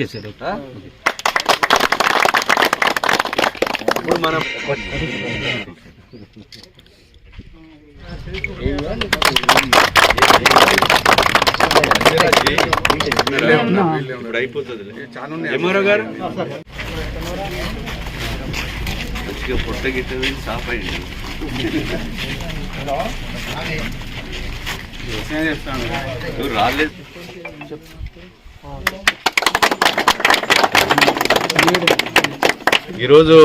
Okay sir? ఇప్పుడు మనం ఇప్పుడు అయిపోతుంది ఎంఆర్ఓ గారు? మంచిగా పొట్ట గిట్ట సాఫ్ అయింది. నువ్వు రాలేదు? ఈరోజు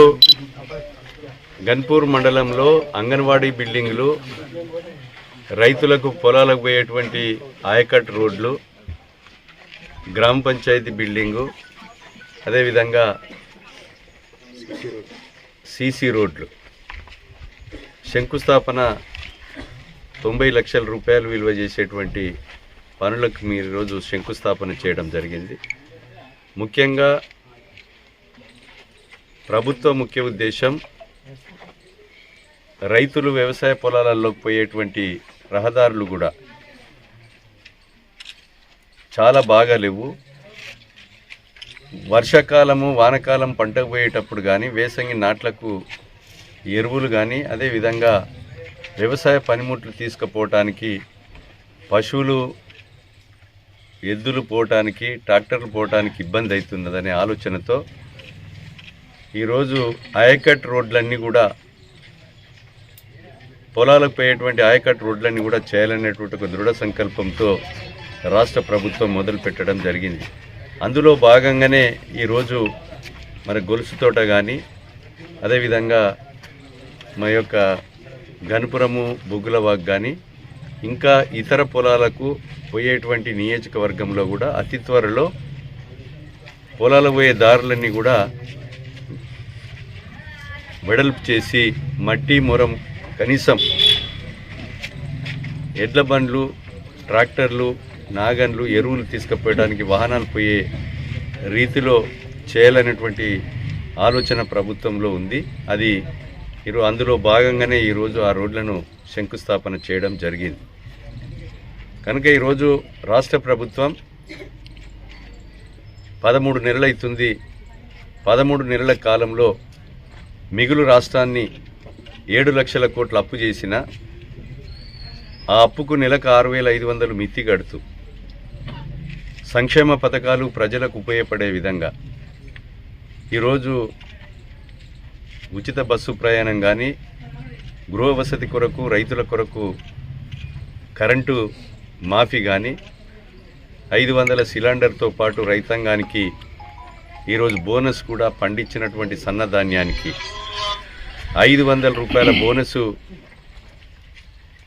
గన్పూర్ మండలంలో అంగన్వాడీ బిల్డింగ్లు రైతులకు పొలాలకు పోయేటువంటి ఆయకట్ రోడ్లు గ్రామ పంచాయతీ బిల్డింగు అదేవిధంగా సీసీ రోడ్లు. శంకుస్థాపన తొంభై లక్షల రూపాయలు విలువ చేసేటువంటి పనులకు మీరు ఈరోజు శంకుస్థాపన చేయడం జరిగింది. ముఖ్యంగా ప్రభుత్వ ముఖ్య ఉద్దేశం రైతులు వ్యవసాయ పొలాలలోకి పోయేటువంటి రహదారులు కూడా చాలా బాగా లేవు. వర్షాకాలము వానకాలం పంటకు పోయేటప్పుడు కానీ వేసంగి నాట్లకు ఎరువులు కానీ అదేవిధంగా వ్యవసాయ పనిముట్లు తీసుకుపోవటానికి పశువులు ఎద్దులు పోవటానికి ట్రాక్టర్లు పోవటానికి ఇబ్బంది అవుతున్నదనే ఆలోచనతో ఈరోజు ఆయకట్ రోడ్లన్నీ కూడా పొలాలకు పోయేటువంటి ఆయకట్ రోడ్లన్నీ కూడా చేయాలనేటువంటి ఒక దృఢ సంకల్పంతో రాష్ట్ర ప్రభుత్వం మొదలు పెట్టడం జరిగింది. అందులో భాగంగానే ఈరోజు మరి గొలుసు తోట కానీ అదేవిధంగా మా యొక్క గణపురము బొగ్గులవాగ్ కానీ ఇంకా ఇతర పొలాలకు పోయేటువంటి నియోజకవర్గంలో కూడా అతి త్వరలో పొలాలకు పోయే దారులన్నీ కూడా వెడల్పు చేసి మట్టి మొరం కనీసం ఎడ్ల బండ్లు ట్రాక్టర్లు నాగన్లు ఎరువులు తీసుకుపోయడానికి వాహనాలు పోయే రీతిలో చేయాలనేటువంటి ఆలోచన ప్రభుత్వంలో ఉంది. అది ఇరు అందులో భాగంగానే ఈరోజు ఆ రోడ్లను శంకుస్థాపన చేయడం జరిగింది. కనుక ఈరోజు రాష్ట్ర ప్రభుత్వం పదమూడు నెలలైతుంది. పదమూడు నెలల కాలంలో మిగులు రాష్ట్రాన్ని ఏడు లక్షల కోట్ల అప్పు చేసిన ఆ అప్పుకు నెలకు ఆరు వేల ఐదు వందలు మిత్తి కడుతూ సంక్షేమ పథకాలు ప్రజలకు ఉపయోగపడే విధంగా. ఈరోజు ఉచిత బస్సు ప్రయాణం కానీ గృహ వసతి కొరకు రైతుల కొరకు కరెంటు మాఫీ కానీ ఐదు వందల సిలిండర్తో పాటు రైతాంగానికి ఈరోజు బోనస్ కూడా పండించినటువంటి సన్నధాన్యానికి ఐదు వందల రూపాయల బోనసు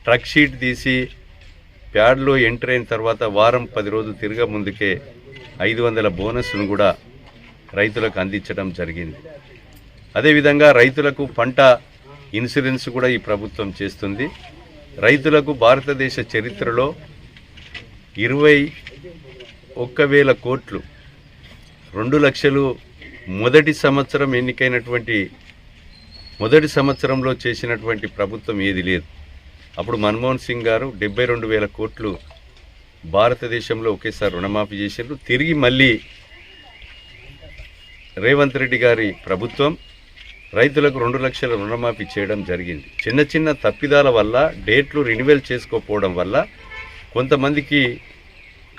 ట్రక్ షీట్ తీసి ప్యాడ్లో ఎంటర్ అయిన తర్వాత వారం పది రోజులు తిరగ ముందుకే ఐదు వందల బోనస్ను కూడా రైతులకు అందించడం జరిగింది. అదేవిధంగా రైతులకు పంట ఇన్సూరెన్స్ కూడా ఈ ప్రభుత్వం చేస్తుంది. రైతులకు భారతదేశ చరిత్రలో ఇరవై ఒక్క వేల కోట్లు రెండు లక్షలు మొదటి సంవత్సరం ఎన్నికైనటువంటి మొదటి సంవత్సరంలో చేసినటువంటి ప్రభుత్వం ఏది లేదు. అప్పుడు మన్మోహన్ సింగ్ గారు డెబ్బై రెండు వేల కోట్లు భారతదేశంలో ఒకేసారి రుణమాఫీ చేశారు తిరిగి మళ్ళీ రేవంత్ రెడ్డి గారి ప్రభుత్వం రైతులకు రెండు లక్షల రుణమాఫీ చేయడం జరిగింది. చిన్న చిన్న తప్పిదాల వల్ల డేట్లు రెన్యువల్ చేసుకోకపోవడం వల్ల కొంతమందికి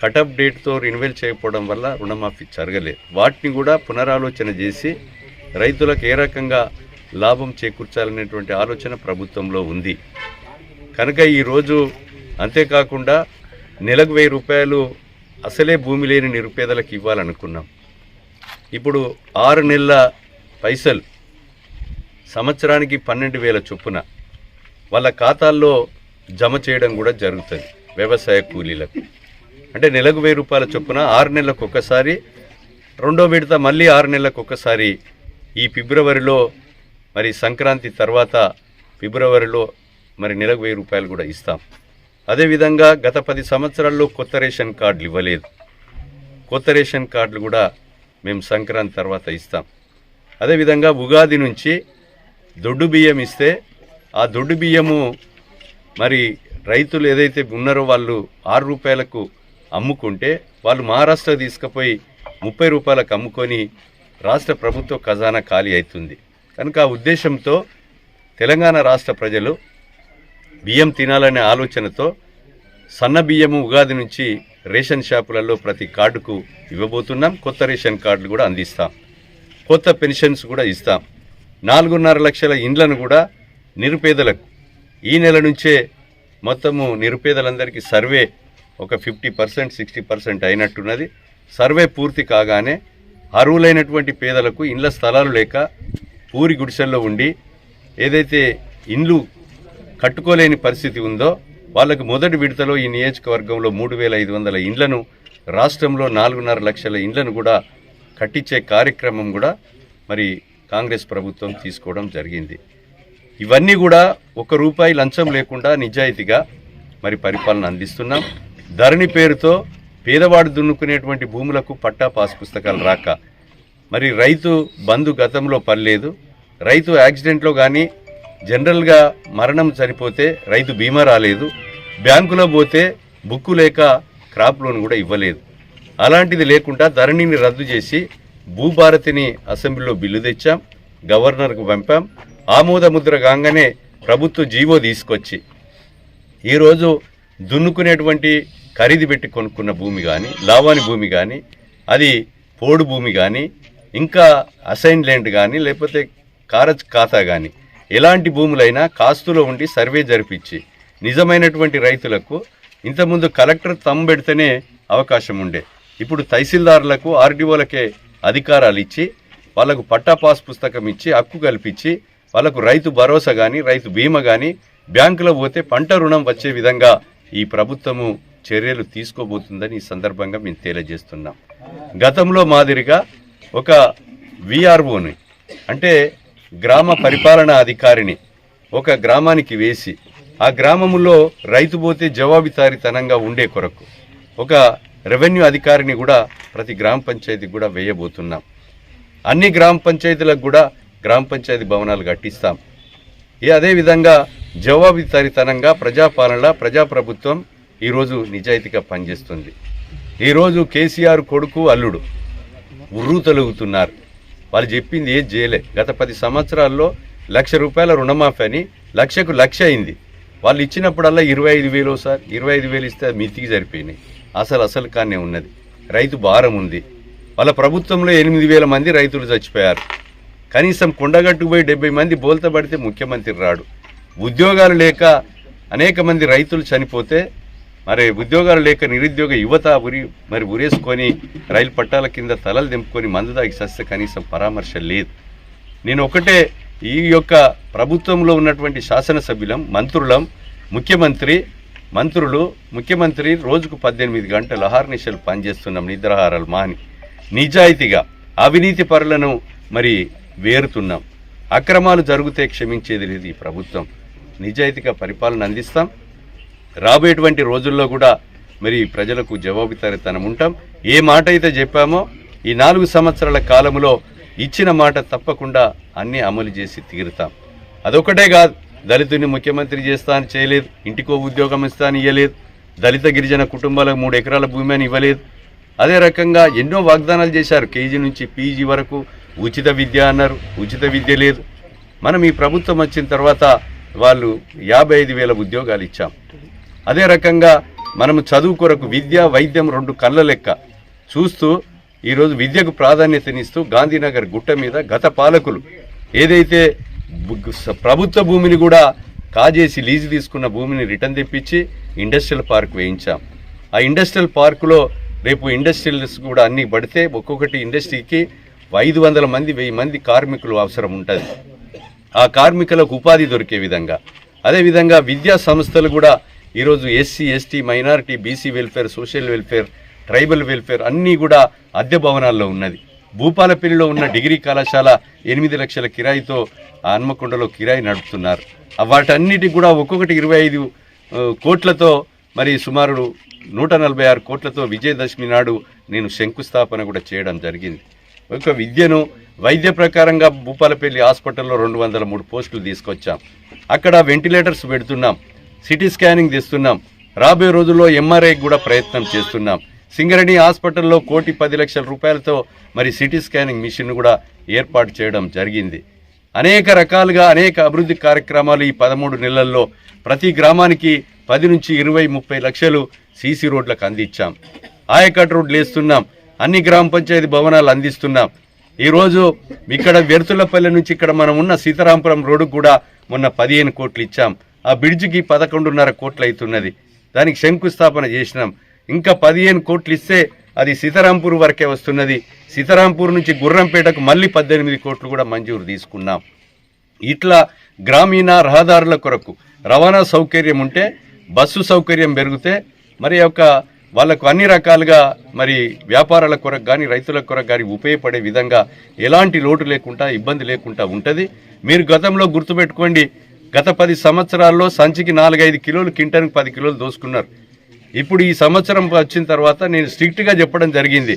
కటప్ డేట్తో రినువల్ చేయకపోవడం వల్ల రుణమాఫీ జరగలేదు. వాటిని కూడా పునరాలోచన చేసి రైతులకు ఏ రకంగా లాభం చేకూర్చాలనేటువంటి ఆలోచన ప్రభుత్వంలో ఉంది. కనుక ఈరోజు అంతేకాకుండా నెలకు వెయ్యి రూపాయలు అసలే భూమి లేని నిరుపేదలకు ఇవ్వాలనుకున్నాం. ఇప్పుడు ఆరు నెలల పైసలు సంవత్సరానికి పన్నెండు వేల చొప్పున వాళ్ళ ఖాతాల్లో జమ చేయడం కూడా జరుగుతుంది వ్యవసాయ కూలీలకు. అంటే నెలకు వెయ్యి రూపాయల చొప్పున ఆరు నెలలకు ఒకసారి రెండో విడత మళ్ళీ ఆరు నెలలకు ఒకసారి ఈ ఫిబ్రవరిలో మరి సంక్రాంతి తర్వాత ఫిబ్రవరిలో మరి నెలకు వెయ్యి రూపాయలు కూడా ఇస్తాం. అదేవిధంగా గత పది సంవత్సరాల్లో కొత్త రేషన్ కార్డులు ఇవ్వలేదు. కొత్త రేషన్ కార్డులు కూడా మేము సంక్రాంతి తర్వాత ఇస్తాం. అదేవిధంగా ఉగాది నుంచి దొడ్డు బియ్యం ఇస్తే ఆ దొడ్డు బియ్యము మరి రైతులు ఏదైతే ఉన్నారో వాళ్ళు ఆరు రూపాయలకు అమ్ముకుంటే వాళ్ళు మహారాష్ట్ర తీసుకుపోయి ముప్పై రూపాయలకు అమ్ముకొని రాష్ట్ర ప్రభుత్వ ఖజానా ఖాళీ అవుతుంది కనుక ఆ ఉద్దేశంతో తెలంగాణ రాష్ట్ర ప్రజలు బియ్యం తినాలనే ఆలోచనతో సన్న బియ్యము ఉగాది నుంచి రేషన్ షాపులలో ప్రతి కార్డుకు ఇవ్వబోతున్నాం. కొత్త రేషన్ కార్డులు కూడా అందిస్తాం. కొత్త పెన్షన్స్ కూడా ఇస్తాం. నాలుగున్నర లక్షల ఇండ్లను కూడా నిరుపేదలకు ఈ నెల నుంచే మొత్తము నిరుపేదలందరికీ సర్వే ఒక ఫిఫ్టీ పర్సెంట్ సిక్స్టీ పర్సెంట్ అయినట్టున్నది. సర్వే పూర్తి కాగానే అర్హులైనటువంటి పేదలకు ఇండ్ల స్థలాలు లేక పూరి గుడిసెల్లో ఉండి ఏదైతే ఇండ్లు కట్టుకోలేని పరిస్థితి ఉందో వాళ్ళకు మొదటి విడతలో ఈ నియోజకవర్గంలో మూడు వేల ఐదు వందల ఇండ్లను రాష్ట్రంలో నాలుగున్నర లక్షల ఇండ్లను కూడా కట్టించే కార్యక్రమం కూడా మరి కాంగ్రెస్ ప్రభుత్వం తీసుకోవడం జరిగింది. ఇవన్నీ కూడా ఒక రూపాయి లంచం లేకుండా నిజాయితీగా మరి పరిపాలన అందిస్తున్నాం. ధరణి పేరుతో పేదవాడు దున్నుకునేటువంటి భూములకు పట్టా పాస్ పుస్తకాలు రాక. మరి రైతు బంధు గతంలో పర్లేదు రైతు యాక్సిడెంట్లో కానీ జనరల్గా మరణం చనిపోతే రైతు బీమా రాలేదు. బ్యాంకులో పోతే బుక్కు లేక క్రాప్ లోన్ కూడా ఇవ్వలేదు. అలాంటిది లేకుండా ధరణిని రద్దు చేసి భూభారతిని అసెంబ్లీలో బిల్లు తెచ్చాం గవర్నర్కు పంపాం. ఆమోద ముద్ర కాగానే ప్రభుత్వ జీవో తీసుకొచ్చి. ఈరోజు దున్నుకునేటువంటి ఖరీదు పెట్టి కొనుక్కున్న భూమి కానీ లావాని భూమి కానీ అది పోడు భూమి కానీ ఇంకా అసైన్ ల్యాండ్ కానీ లేకపోతే కారజ్ ఖాతా కానీ ఎలాంటి భూములైనా కాస్తులో ఉండి సర్వే జరిపించి నిజమైనటువంటి రైతులకు ఇంతకుముందు కలెక్టర్ తమ్ము పెడితేనే అవకాశం ఉండే. ఇప్పుడు తహసీల్దారులకు ఆర్డీఓలకే అధికారాలు ఇచ్చి వాళ్ళకు పట్టా పాస్ పుస్తకం ఇచ్చి హక్కు కల్పించి వాళ్ళకు రైతు భరోసా కానీ రైతు బీమా కానీ బ్యాంకులో పోతే పంట రుణం వచ్చే విధంగా ఈ ప్రభుత్వము చర్యలు తీసుకోబోతుందని ఈ సందర్భంగా మేము తెలియజేస్తున్నాం. గతంలో మాదిరిగా ఒక విఆర్ఓని అంటే గ్రామ పరిపాలనా అధికారిని ఒక గ్రామానికి వేసి ఆ గ్రామంలో రైతు పోతే జవాబుదారితనంగా ఉండే కొరకు ఒక రెవెన్యూ అధికారిని కూడా ప్రతి గ్రామ పంచాయతీకి కూడా వేయబోతున్నాం. అన్ని గ్రామ పంచాయతీలకు కూడా గ్రామ పంచాయతీ భవనాలు కట్టిస్తాం. ఈ అదేవిధంగా జవాబుదారితనంగా ప్రజాపాలన ప్రజాప్రభుత్వం ఈరోజు నిజాయితీగా పనిచేస్తుంది. ఈరోజు కేసీఆర్ కొడుకు అల్లుడు ఉర్రు తొలుగుతున్నారు వాళ్ళు చెప్పింది ఏది చేయలే. గత పది సంవత్సరాల్లో లక్ష రూపాయల రుణమాఫీ అని లక్షకు లక్ష అయింది. వాళ్ళు ఇచ్చినప్పుడల్లా ఇరవై ఐదు వేలు సార్ ఇరవై ఐదు వేలు ఇస్తే మితికి సరిపోయినాయి. అసలు అసలు కానే ఉన్నది. రైతు భారం ఉంది. వాళ్ళ ప్రభుత్వంలో ఎనిమిది వేల మంది రైతులు చచ్చిపోయారు. కనీసం కొండగట్టుకు పోయి డెబ్బై మంది బోల్తబడితే ముఖ్యమంత్రి రాడు. ఉద్యోగాలు లేక అనేక మంది రైతులు చనిపోతే మరి ఉద్యోగాలు లేక నిరుద్యోగ యువత ఉరి మరి ఉరేసుకొని రైలు పట్టాల కింద తలలు దింపుకొని మందు దాగి సస్తే కనీసం పరామర్శ లేదు. నేను ఒకటే ఈ యొక్క ప్రభుత్వంలో ఉన్నటువంటి శాసనసభ్యులం మంత్రులం ముఖ్యమంత్రి మంత్రులు ముఖ్యమంత్రి రోజుకు పద్దెనిమిది గంటలు అహార్నిశలు పనిచేస్తున్నాం నిద్రాహారాలు మాని. నిజాయితీగా అవినీతి పరులను మరి వేరుతున్నాం. అక్రమాలు జరిగితే క్షమించేది లేదు ఈ ప్రభుత్వం. నిజాయితీగా పరిపాలన అందిస్తాం. రాబోయేటువంటి రోజుల్లో కూడా మరి ప్రజలకు జవాబుదారితనం ఉంటాం ఏ మాట అయితే చెప్పామో ఈ నాలుగు సంవత్సరాల కాలంలో ఇచ్చిన మాట తప్పకుండా అన్నీ అమలు చేసి తీరుతాం. అదొకటే కాదు దళితుని ముఖ్యమంత్రి చేస్తా అని చేయలేదు ఇంటికో ఉద్యోగం ఇస్తా అని ఇవ్వలేదు దళిత గిరిజన కుటుంబాలకు మూడు ఎకరాల భూమి అని ఇవ్వలేదు. అదే రకంగా ఎన్నో వాగ్దానాలు చేశారు కేజీ నుంచి పీజీ వరకు ఉచిత విద్య అన్నారు ఉచిత విద్య లేదు. మనం ఈ ప్రభుత్వం వచ్చిన తర్వాత వాళ్ళు యాభై ఐదు వేల ఉద్యోగాలు ఇచ్చాం. అదే రకంగా మనము చదువు కొరకు విద్య వైద్యం రెండు కళ్ళ లెక్క చూస్తూ ఈరోజు విద్యకు ప్రాధాన్యతనిస్తూ గాంధీనగర్ గుట్ట మీద గత పాలకులు ఏదైతే ప్రభుత్వ భూమిని కూడా కాజేసి లీజు తీసుకున్న భూమిని రిటర్న్ తెప్పించి ఇండస్ట్రియల్ పార్క్ వేయించాం. ఆ ఇండస్ట్రియల్ పార్కులో రేపు ఇండస్ట్రియల్స్ కూడా అన్ని పడితే ఒక్కొక్కటి ఇండస్ట్రీకి ఐదు వందల మంది వెయ్యి మంది కార్మికులు అవసరం ఉంటుంది. ఆ కార్మికులకు ఉపాధి దొరికే విధంగా. అదేవిధంగా విద్యా సంస్థలు కూడా ఈరోజు SC ST minority BC welfare social welfare tribal welfare అన్నీ కూడా అద్దె భవనాల్లో ఉన్నది. భూపాలపల్లిలో ఉన్న డిగ్రీ కళాశాల ఎనిమిది లక్షల కిరాయితో హన్మకొండలో కిరాయి నడుపుతున్నారు. వాటన్నిటికి కూడా ఒక్కొక్కటి ఇరవై ఐదు కోట్లతో మరి సుమారు నూట నలభై ఆరు కోట్లతో విజయదశమి నాడు నేను శంకుస్థాపన కూడా చేయడం జరిగింది. ఒక విద్యను వైద్య ప్రకారంగా భూపాలపల్లి హాస్పిటల్లో రెండు వందల మూడు పోస్టులు తీసుకొచ్చాం. అక్కడ వెంటిలేటర్స్ పెడుతున్నాం. సిటీ స్కానింగ్ తెస్తున్నాం. రాబోయే రోజుల్లో ఎంఆర్ఐ కూడా ప్రయత్నం చేస్తున్నాం. సింగరేణి హాస్పిటల్లో కోటి పది లక్షల రూపాయలతో మరి సిటీ స్కానింగ్ మిషన్ కూడా ఏర్పాటు చేయడం జరిగింది. అనేక రకాలుగా అనేక అభివృద్ధి కార్యక్రమాలు ఈ పదమూడు నెలల్లో ప్రతి గ్రామానికి పది నుంచి ఇరవై ముప్పై లక్షలు సీసీ రోడ్లకు అందించాం. ఆయకట్ రోడ్లు వేస్తున్నాం. అన్ని గ్రామ పంచాయతీ భవనాలు అందిస్తున్నాం. ఈరోజు ఇక్కడ వెరుతులపల్లి నుంచి ఇక్కడ మనం ఉన్న సీతారాంపురం రోడ్డు కూడా మొన్న పదిహేను కోట్లు ఇచ్చాం. ఆ బ్రిడ్జికి పదకొండున్నర కోట్లు అవుతున్నది. దానికి శంకుస్థాపన చేసినాం. ఇంకా పదిహేను కోట్లు ఇస్తే అది సీతారాంపూర్ వరకే వస్తున్నది. సీతారాంపూర్ నుంచి గుర్రంపేటకు మళ్ళీ పద్దెనిమిది కోట్లు కూడా మంజూరు తీసుకున్నాం. ఇట్లా గ్రామీణ రహదారుల కొరకు రవాణా సౌకర్యం ఉంటే బస్సు సౌకర్యం పెరిగితే మరి యొక్క వాళ్ళకు అన్ని రకాలుగా మరి వ్యాపారాల కొరకు కానీ రైతుల కొరకు కానీ ఉపయోగపడే విధంగా ఎలాంటి లోటు లేకుండా ఇబ్బంది లేకుండా ఉంటుంది. మీరు గతంలో గుర్తుపెట్టుకోండి గత పది సంవత్సరాల్లో సంచికి నాలుగైదు కిలోలు కింటానికి పది కిలోలు దోసుకున్నారు. ఇప్పుడు ఈ సంవత్సరం వచ్చిన తర్వాత నేను స్ట్రిక్ట్గా చెప్పడం జరిగింది.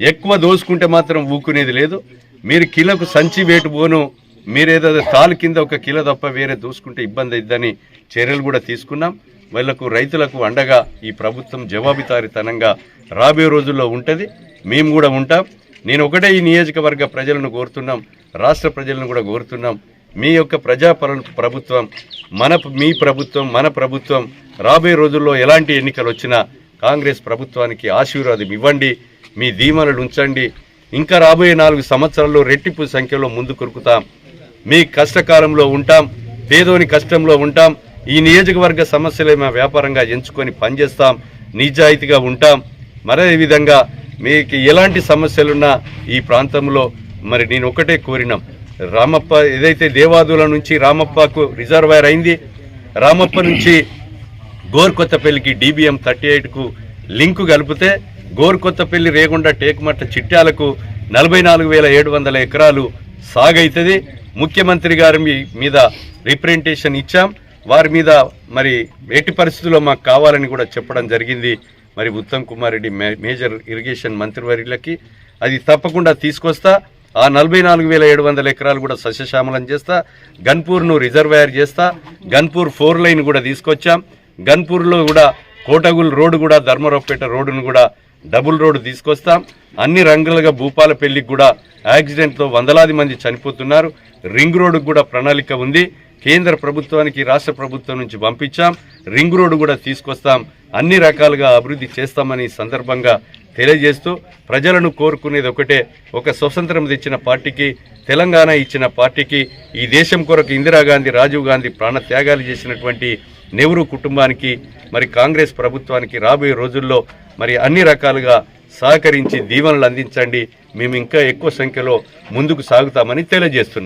ఎక్కువ దోసుకుంటే మాత్రం ఊకునేది లేదు. మీరు కిలోకు సంచి వేటు పోను మీరేదో తాలు కింద ఒక కిలో తప్ప వేరే దోసుకుంటే ఇబ్బంది అయిద్దని చర్యలు కూడా తీసుకున్నాం. వీళ్ళకు రైతులకు అండగా ఈ ప్రభుత్వం జవాబుదారీతనంగా రాబోయే రోజుల్లో ఉంటుంది. మేము కూడా ఉంటాం. నేను ఒకటే ఈ నియోజకవర్గ ప్రజలను కోరుతున్నాం. రాష్ట్ర ప్రజలను కూడా కోరుతున్నాం. మీ యొక్క ప్రజాపర ప్రభుత్వం మన మీ ప్రభుత్వం మన ప్రభుత్వం రాబోయే రోజుల్లో ఎలాంటి ఎన్నికలు వచ్చినా కాంగ్రెస్ ప్రభుత్వానికి ఆశీర్వాదం ఇవ్వండి. మీ ధీమలను ఉంచండి. ఇంకా రాబోయే నాలుగు సంవత్సరాల్లో రెట్టింపు సంఖ్యలో ముందు కొరుకుతాం మీ కష్టకాలంలో ఉంటాం. పేదోని కష్టంలో ఉంటాం. ఈ నియోజకవర్గ సమస్యలే మా వ్యాపారంగా ఎంచుకొని పనిచేస్తాం నిజాయితీగా ఉంటాం. మరే విధంగా మీకు ఎలాంటి సమస్యలున్నా ఈ ప్రాంతంలో మరి నేను ఒకటే కోరినాం. రామప్ప ఏదైతే దేవాదుల నుంచి రామప్పకు రిజర్వాయర్ అయింది రామప్ప నుంచి గోర్కొత్తపల్లికి డీబీఎం థర్టీ ఎయిట్కు లింకు కలిపితే గోర్కొత్తపల్లి రేగొండ టేకుమట్ల చిట్యాలకు నలభై నాలుగు వేల ఏడు వందల ఎకరాలు సాగైతుంది. ముఖ్యమంత్రి గారి మీ- మీద రిప్రజెంటేషన్ ఇచ్చాం. వారి మీద మరి ఎట్టి పరిస్థితుల్లో మాకు కావాలని కూడా చెప్పడం జరిగింది. మరి ఉత్తమ్ కుమార్ రెడ్డి మే- మేజర్ ఇరిగేషన్ మంత్రివర్యులకి అది తప్పకుండా తీసుకొస్తా. ఆ నలభై నాలుగు వేల ఏడు వందల ఎకరాలు కూడా సస్యశ్యామలం చేస్తా. గన్పూర్ను రిజర్వాయర్ చేస్తా. గన్పూర్ ఫోర్ లైన్ కూడా తీసుకొచ్చాం. గన్పూర్లో కూడా కోటగుల్ రోడ్డు కూడా ధర్మరావుపేట రోడ్డును కూడా డబుల్ రోడ్డు తీసుకొస్తాం. అన్ని రంగులుగా భూపాలపల్లికి కూడా యాక్సిడెంట్తో వందలాది మంది చనిపోతున్నారు. రింగ్ రోడ్డుకు కూడా ప్రణాళిక ఉంది. కేంద్ర ప్రభుత్వానికి రాష్ట్ర ప్రభుత్వం నుంచి పంపించాం. రింగ్ రోడ్డు కూడా తీసుకొస్తాం. అన్ని రకాలుగా అభివృద్ధి చేస్తామని సందర్భంగా తెలియజేస్తూ ప్రజలను కోరుకునేది ఒకటే. ఒక స్వతంత్రం తెచ్చిన పార్టీకి తెలంగాణ ఇచ్చిన పార్టీకి ఈ దేశం కొరకు ఇందిరాగాంధీ రాజీవ్ గాంధీ ప్రాణ త్యాగాలు చేసినటువంటి నెహ్రూ కుటుంబానికి మరి కాంగ్రెస్ ప్రభుత్వానికి రాబోయే రోజుల్లో మరి అన్ని రకాలుగా సహకరించి దీవెనలు అందించండి. మేము ఇంకా ఎక్కువ సంఖ్యలో ముందుకు సాగుతామని తెలియజేస్తున్నాం.